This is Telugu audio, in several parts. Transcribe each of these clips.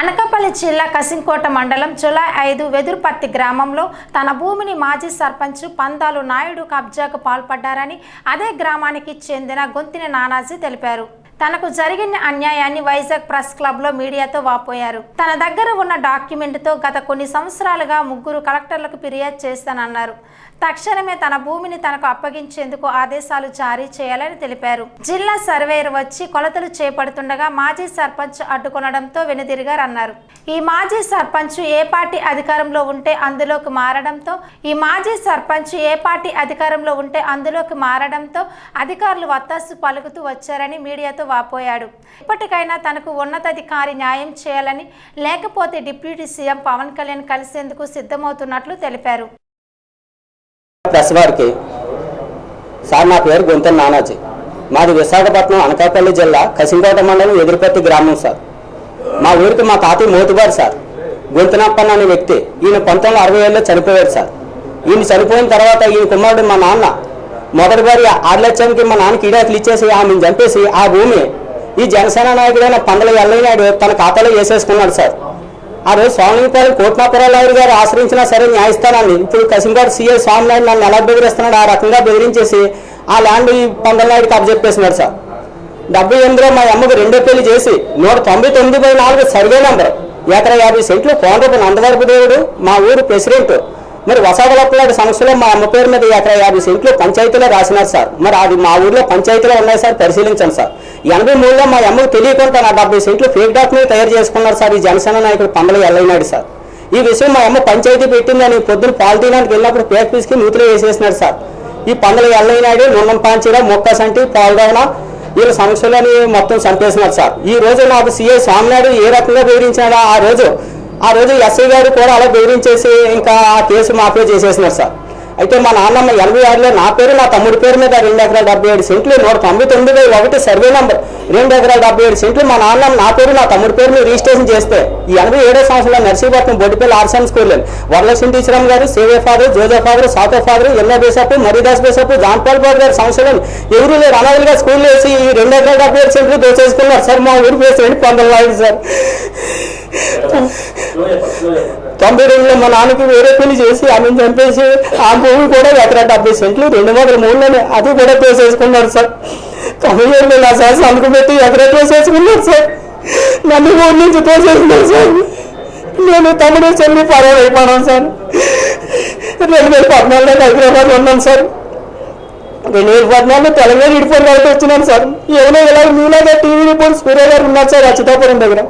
అనకాపల్లి జిల్లా కసింకోట మండలం జులై ఐదు వెదురుపత్తి గ్రామంలో తన భూమిని మాజీ సర్పంచ్ పందాలు నాయుడు కబ్జాకు పాల్పడ్డారని అదే గ్రామానికి చెందిన గొంతిన నానాజీ తెలిపారు. తనకు జరిగిన అన్యాయాన్ని వైజాగ్ ప్రెస్ క్లబ్లో మీడియాతో వాపోయారు. తన దగ్గర ఉన్న డాక్యుమెంట్తో గత కొన్ని సంవత్సరాలుగా ముగ్గురు కలెక్టర్లకు ఫిర్యాదు చేస్తానన్నారు. తక్షణమే తన భూమిని తనకు అప్పగించేందుకు ఆదేశాలు జారీ చేయాలని తెలిపారు. జిల్లా సర్వేయర్ వచ్చి కొలతలు చేపడుతుండగా మాజీ సర్పంచ్ అడ్డుకొనడంతో వెనుదిరిగారన్నారు. ఈ మాజీ సర్పంచ్ ఏ పార్టీ అధికారంలో ఉంటే అందులోకి మారడంతో ఈ మాజీ సర్పంచ్ ఏ పార్టీ అధికారంలో ఉంటే అందులోకి మారడంతో అధికారులు వత్తాసు పలుకుతూ వచ్చారని మీడియాతో వాపోయాడు. ఇప్పటికైనా తనకు ఉన్నతాధికారి న్యాయం చేయాలని లేకపోతే డిప్యూటీ సీఎం పవన్ కళ్యాణ్ కలిసేందుకు సిద్ధమవుతున్నట్లు తెలిపారు. ప్రెస్ వారికి. సార్ నా పేరు గొంతెన నానాజీ. మాది విశాఖపట్నం అనకాపల్లి జిల్లా కసింకోట మండలం ఎదురుపత్తి గ్రామం సార్. మా ఊరికి మా తాతయ్య మోతుబారు సార్. గొంతునప్పన్న అనే వ్యక్తి. ఈయన పంతొమ్మిది అరవై ఏళ్ళలో చనిపోయాడు సార్. ఈయన చనిపోయిన తర్వాత ఈయన కుమారుడు మా నాన్న మొదటి వారి ఆరు మా నాన్నకి ఈడాకులు ఇచ్చేసి ఆమెను చంపేసి ఆ భూమి ఈ జనసేన నాయకుడైన పందల ఎల్లయ్యనాయుడు తన ఖాతాలో వేసేసుకున్నాడు సార్. ఆ రోజు స్వామిపాలెం కోట్నాపురావు గారు ఆశ్రయించినా సరే న్యాయస్థానాన్ని. ఇప్పుడు కసింగారు సీఏ స్వామినాయుడు నన్ను ఎలా బెదిరిస్తున్నాడు ఆ రకంగా బెదిరించేసి ఆ ల్యాండ్ ఈ పందలనాయుడికి అప్పచెప్పేసినాడు సార్. డెబ్బై ఎనిమిదిలో మా అమ్మకు రెండో పెళ్ళి చేసి నూట తొంభై తొమ్మిది బై నాలుగు సర్వే నంబర్. ఎకర యాభై సెంట్లు కోనరపు నందవరపు దేవుడు మా ఊరు ప్రెసిడెంట్. మరి వసాగలప్పలాంటి సంస్థలో మా అమ్మ పేరు మీద ఎకర యాభై సెంట్లు పంచాయతీలో రాసినారు సార్. మరి అది మా ఊర్లో పంచాయతీలో ఉన్నాయి సార్ పరిశీలించండి సార్. ఎనభై మూడులో మా అమ్మకు తెలియకుండా నా డెబ్బై సెంట్లు ఫేక్ డాక్యుమెంట్ తయారు చేసుకున్నారు సార్. ఈ జనసేన నాయకుడు పంబల ఎల్లైనాడు సార్. ఈ విషయం మా అమ్మ పంచాయతీ పెట్టిందని పొద్దున్న పాలు తీయడానికి వెళ్ళినప్పుడు పేక్ పీస్కి నూతులు వేసేసినాడు సార్. ఈ పందల ఎల్లైనాడు నున్నం పాంచీర మొక్క సంటి పాల్గొన వీళ్ళ సమస్యలని మొత్తం చంపేసినారు సార్. ఈ రోజు నాకు సీఏ స్వామినాయుడు ఏ రకంగా బెదిరించినాడో ఆ రోజు ఆ రోజు ఎస్ఐ గారు కూడా అలా బెదిరించేసి ఇంకా ఆ కేసు మాఫీ చేసేసినారు సార్. అయితే మా నాన్నమ్మ ఎనభై ఆరులో నా పేరు నా తమ్ముడి పేరు మీద రెండు ఎకరాల డెబ్బై ఏడు సెంట్లు నూట తొంభై తొమ్మిది బై ఒకటి సర్వే నంబర్ రెండు ఎకరాల డెబ్బై ఏడు సెంట్లు మా నాన్న నా పేరు నా తమ్ముడి పేరు రిజిస్ట్రేషన్ చేస్తే ఈ ఎనభై ఏడో సంవత్సరంలో నర్సీపట్నం బొడ్డిపల్లి ఆర్సన్ స్కూల్ వరలక్ష్మి టీచరమ్మ గారు సేవే ఫాదర్ జోజా ఫాదర్ సాతో ఫాదర్ ఎన్నో బేసప్ మరిదాస్ బేసప్ జాన్ పాల్ బాబు గారి సంవత్సరం ఎవరు లేరు. అనాథలుగా స్కూల్ వేసి ఈ రెండు ఎకరాల డెబ్బై ఏడు సెంట్లు దోచేసుకున్నారు. సార్ మా ఊరు సెంట్ పొందలేదు సార్. తొంభై రెండులో మా నాన్నకి వేరే పెళ్ళి చేసి ఆమెను చంపేసి ఆ భూమి కూడా ఎకరా డెబ్బై సెంట్లు రెండు వందల మూడులోనే అది కూడా తోసేసుకున్నారు సార్. తొంభై ఏడులో నా సార్ సంతకం పెట్టి ఎకరా సార్ నన్ను ఊరి నుంచి తోసేసుకున్నారు సార్. నేను తమ్ముడు చెల్లి పరవ అయిపోయాను సార్. రెండు వేల పద్నాలుగులో హైదరాబాద్ ఉన్నాను సార్. రెండు వేల పద్నాలుగులో తెలంగాణ ఇడిపోయిన వరకు వచ్చినాను సార్. ఎవరో ఇలా మీలాగా టీవీ రిపోర్ట్ సూర్య గారు ఉన్నారు సార్ అచ్యుతాపురం దగ్గర.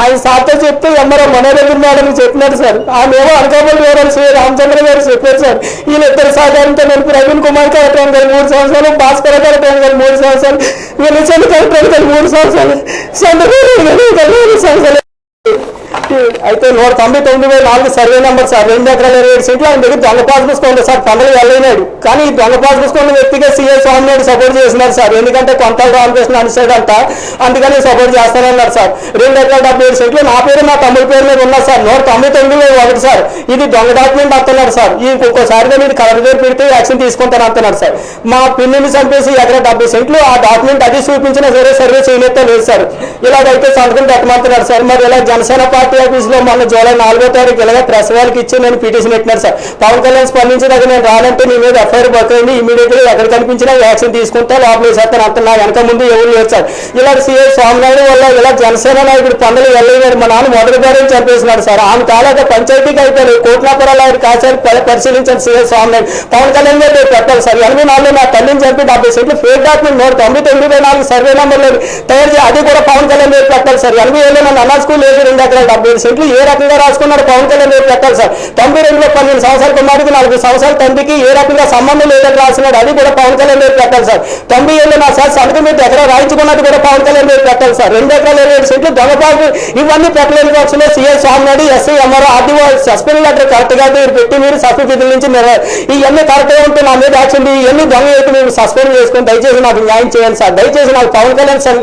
ఆయన సార్తో చెప్తే ఎంఆర్ఓ మనోరంజన్ మేడం చెప్పినారు సార్. ఆమె ఏమో అనకాపల్లి గారు శ్రీ రామచంద్ర గారు చెప్పారు సార్. వీళ్ళిద్దరు సహకారంతో నేను ప్రవీణ్ కుమార్ కలెక్టర్ గారు మూడు సంవత్సరాలు భాస్కర కలెక్టర్ గారు మూడు సంవత్సరాలు వీళ్ళు చంద్ర కలెక్టర్ గారు మూడు సంవత్సరాలు. చంద్రబాబు గారు మూడు సంవత్సరాలు. అయితే నూట తొంభై తొమ్మిది వేల నాలుగు సర్వే నెంబర్ సార్ రెండు ఎకరాల ఇరవై ఏడు సీట్లు ఆయన దగ్గర దొంగ పాస్ పుస్తకం సార్. పండుగ వెళ్ళినాడు. కానీ ఈ దొంగ పాస్ పుస్తకం వ్యక్తిగా సీఏ స్వామినాయుడు సపోర్ట్ చేస్తున్నారు సార్. ఎందుకంటే కొంత రామకృష్ణ అనిసాడు అంట అందుకని సపోర్ట్ చేస్తానన్నారు సార్. రెండు ఎకరాల డెబ్బై ఏడు సీట్లు నా పేరు నా తమ్ముడి పేరు మీద ఉన్నారు సార్. నూట తొంభై తొమ్మిది వేల ఒకటి సార్. ఇది దొంగ డాక్యుమెంట్ అంటున్నారు సార్. ఈ ఇంకొకసారిగా మీరు కలర్ పేరు పెడితే యాక్షన్ తీసుకుంటాను అంటున్నారు సార్. మా పిన్నిని చంపేసి ఎకర డెబ్బై సెంట్లు ఆ డాక్యుమెంట్ అది చూపించినా సరే సర్వే చేయలేదో లేదు సార్. ఇలాగైతే సంతకం పెట్టమంటున్నారు సార్. మరి ఇలా జనసేన పార్టీ ఆఫీస్లో మొన్న జూలై నాలుగో తారీఖు ఇలాగ ప్రెస్ వాళ్ళకి ఇచ్చి నేను పిటిషన్ పెట్టినారు సార్. పవన్ కళ్యాణ్ స్పందించడానికి నేను రానంటే నీ మీద ఎఫ్ఐఆర్ బక్కైంది ఇమీడియట్గా ఎక్కడ కనిపించినా యాక్షన్ తీసుకుంటే లోపల వేసేస్తాను అంత నా వెనక ముందు ఎవరు లేరు సార్. ఇలా సీఎం స్వామినాయుడు వల్ల ఇలా జనసేన నాయకుడు పండుగ వెళ్ళలేదు మా నాన్న మొదటి గారే చంపేసినాడు సార్. ఆమె కాలేక పంచాయతీకి అయిపోయారు కోట్లాపురాలు ఆయన కాశారు పరి- పరిశీలించారు సీఏ స్వామినాయుడు. పవన్ కళ్యాణ్ గారు పెట్టాలి సార్. ఎనభై నాలుగులో నా తల్లిని చంపి డెబ్బై సీట్లు ఫేక్ డాక్యుమెంట్ నూట తొమ్మిది తొమ్మిది నాలుగు సర్వే నెంబర్లు తయారు చేసి అది కూడా పవన్ కళ్యాణ్ గారు పెట్టాలి సార్. ఎనభై ఏళ్ళు నన్ను అన్నా స్కూల్ లేదు రెండు ఎకరాలు డెబ్బై సెంట్లు ఏ రకంగా రాసుకున్నారు పవన్ కళ్యాణ్ రేపు పెట్టాలి సార్. తొంభై రెండులో పన్నెండు సంవత్సరాల కుమారుడికి నాలుగు సంవత్సరాల తండ్రికి ఏ రకంగా సంబంధం లేదని రాసినాడు అది కూడా పవన్ కళ్యాణ్ రేపు పెట్టాలి సార్. తొంభై ఏళ్ళు నా సార్ సంతకం మీద ఎకరా రాయించుకున్నది కూడా పవన్ కళ్యాణ్ రేపు పెట్టాలి సార్. రెండు ఎకరాల ఇరవై ఏడు సెంట్లు దొంగపాటు ఇవన్నీ పెట్టలేని పక్షంలో CM Swaminaidu SI MRO RTO suspend letter కరెక్ట్గా మీరు పెట్టి మీరు సస్పెండ్ విధుల నుంచి మీరు ఇవన్నీ కరెక్ట్గా ఉంటే నా మీద యాక్షన్ ఇవన్నీ దొంగ అయితే మేము సస్పెండ్ చేసుకుని దయచేసి నాకు న్యాయం చేయండి సార్. దయచేసి నాకు పవన్ కళ్యాణ్ సార్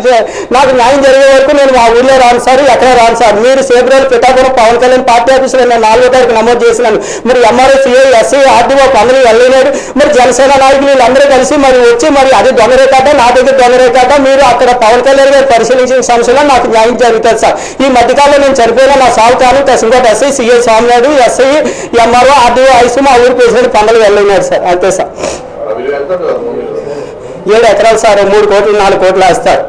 నాకు న్యాయం జరిగే వరకు నేను మా ఊళ్ళో రాను సార్ ఎక్కడ రాను సార్. మీరు సేఫ్ రోజులు పిఠాపురం పవన్ కళ్యాణ్ పార్టీ ఆఫీసులో నేను నాలుగో తారీఖు నమోదు చేసినాను. మరి ఎంఆర్ఎస్ ఎస్సీ ఆర్డీఓ పనులు వెళ్ళినాడు మరి జనసేన నాయకులు వీళ్ళందరూ కలిసి మరి వచ్చి మరి అది దొంగ రేఖాట నా దగ్గర దొంగ రేఖాట మీరు అక్కడ పవన్ కళ్యాణ్ గారు పరిశీలించిన సమస్యలో నాకు న్యాయం జరుగుతుంది సార్. ఈ మధ్యకాలంలో నేను చనిపోయిన నా సాగు కాను SI CI Swaminaidu SI MRO RDO IC మా ఊరు ప్రెసిడెంట్ పండుగ వెళ్ళినాడు సార్. అంతే సార్. ఏడు ఎకరాలు సార్ మూడు కోట్లు నాలుగు కోట్లు వేస్తారు.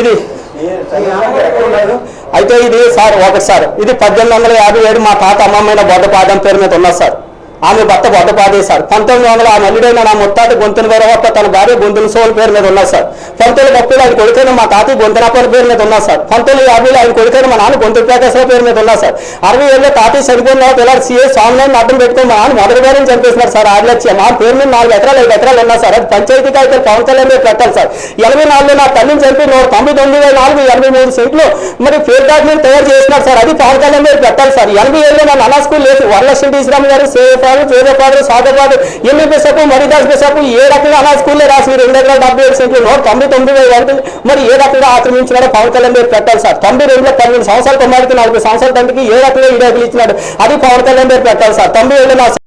ఇది అయితే ఇది సార్ ఒకటి సార్. ఇది పద్దెనిమిది వందల యాభై ఏడు మా తాత అమ్మమ్మైన బొడ్డపాదం పేరు మీద ఉన్నది సార్. ఆమె భర్త బొడ్డపాదే సార్. పంతొమ్మిది వందల ఆ నల్లుడైన నా ముత్తాత గొంతున వేరవప్ప తన భార్య గొంతున సోల్ పేరు మీద ఉన్నా సార్. పంతొమ్మిది ముప్పైలో ఆయన కొడుకైన మా తాత గొంతునప్పని పేరు మీద ఉన్నారు సార్. పంతొమ్మిది యాభైలో ఆయన కొడుకైన మా నాన్న గొంతు ప్రకాశరావు పేరు మీద ఉన్నా సార్. అరవై ఏళ్ళలో తాతయ్య చనిపోయిన తర్వాత ఇలా సీఏ స్వామినాయుడు అడ్డం పెట్టుకుని మా నాన్న మొదటి గారిని చంపేసినారు సార్. ఆరు లక్షలు. మా పేరు మీద నాలుగు ఎకరాలు ఐదు ఎకరాలు ఉన్నారు సార్. అది పంచాయతీ అయితే పవన్ కళ్యాణ్ మీద పెట్టాలి సార్. ఎనభై నాలుగులో నా తల్లిని చంపి నూట తొంభై తొమ్మిది వేల నాలుగు ఎనభై మూడు సీట్లు మరి ఫేర్ డాక్యుమెంట్ తయారు చేస్తున్నారు సార్. అది పవన్ కళ్యాణ్ మీద పెట్టాలి సార్. ఎనభై ఏళ్ళలో నా నానా స్కూల్ లేదు వరలక్ష్మి శ్రీరామ్ గారు సేవపాడు వేదపాడు సాధపాడు ఎన్ని బిషపు మరిదాస్ బిషపు ఏ రకంగా అలా స్కూల్లో రాసి రెండు వందల డెబ్బై ఏడు సెంట్లు నూట తొంభై తొమ్మిది వేల వరకు మరి ఏ రకంగా ఆక్రమించినాడో పవన్ కళ్యాణ్ మీద పెట్టాలి సార్? తొంభై రెండులో పన్నెండు సంవత్సరాలు కుమారుడికి నలభై సంవత్సరాల తండ్రికి ఏ రకంగా ఈడేకలు ఇచ్చినాడు? అది పవన్ కళ్యాణ్ మీద పెట్టాలి సార్. తొంభై ఏళ్ళు